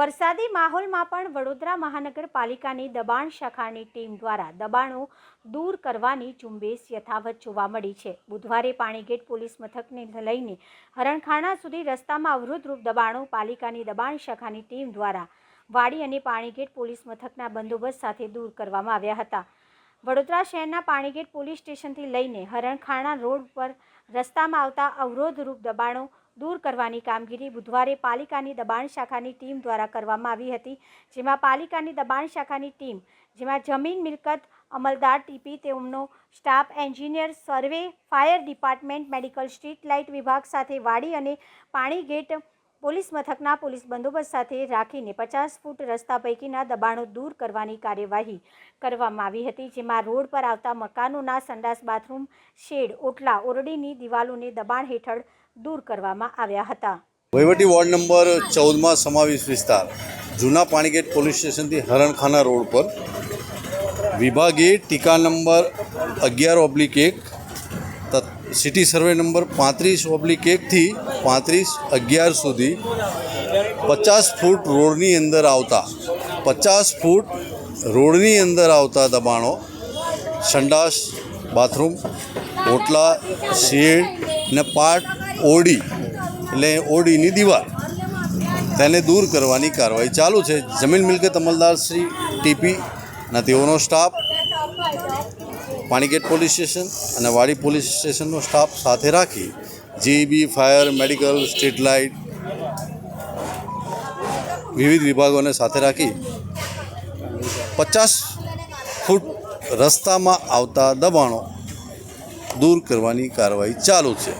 વરસાદી માહોલમાં પણ વડોદરા મહાનગરપાલિકાની દબાણ શાખાની ટીમ દ્વારા દબાણો દૂર કરવાની ઝુંબેશ યથાવત જોવા મળી છે. બુધવારે પાણીગેટ પોલીસ મથકને લઈને હરણખાણા સુધી રસ્તામાં અવરોધરૂપ દબાણો પાલિકાની દબાણ શાખાની ટીમ દ્વારા વાડી અને પાણીગેટ પોલીસ મથકના બંદોબસ્ત સાથે દૂર કરવામાં આવ્યા હતા. વડોદરા શહેરના પાણીગેટ પોલીસ સ્ટેશનથી લઈને હરણખાણા રોડ પર રસ્તામાં આવતા અવરોધરૂપ દબાણો દૂર કરવાની કામગીરી બુધવારે પાલિકાની દબાણ શાખાની ટીમ દ્વારા કરવામાં આવી હતી, જેમાં પાલિકાની દબાણ શાખાની ટીમ, જેમાં જમીન મિલકત અમલદાર ટીપી તેમનો staff engineer, survey, fire department, medical street light વિભાગ સાથે વાડી અને પાણી ગેટ પોલીસ મથકના પોલીસ બંદોબસ્ત સાથે રાખીને પચાસ ફૂટ રસ્તા પૈકીના દબાણો દૂર કરવાની કાર્યવાહી કરવામાં આવી હતી, જેમાં રોડ પર આવતા મકાનોના સંડાસ બાથરૂમ શેડ, ઓટલા, ઓરડીની દિવાલોને દબાણ હેઠળ દૂર કરવામાં આવ્યા હતા. વહીવટી વોર્ડ નંબર ચૌદમાં સમાવેશ વિસ્તાર, જૂના પાણીગેટ પોલીસ સ્ટેશનથી હરણખાના રોડ પર. વિભાગે ટીકા નંબર અગિયાર ઓબ્લિક એક સિટી સર્વે નંબર પાંત્રીસ ઓબ્લિક એકથી પાંત્રીસ અગિયાર સુધી પચાસ ફૂટ રોડની અંદર આવતા, પચાસ ફૂટ રોડની અંદર આવતા દબાણો, સંડાસ બાથરૂમ ઓટલા, શેડ ને પાટ, ઓડી, એટલે ઓડીની દીવાલ. તેને દૂર કરવાની કાર્યવાહી ચાલુ છે. જમીન મિલકત અમલદાર શ્રી ટીપી ના તેઓનો સ્ટાફ પાણીગેટ પોલીસ સ્ટેશન અને વાડી પોલીસ સ્ટેશનનો સ્ટાફ સાથે રાખી GB fire, medical, street light, વિવિધ વિભાગોને સાથે રાખી પચાસ ફૂટ રસ્તામાં આવતા દબાણો દૂર કરવાની કાર્યવાહી ચાલુ છે.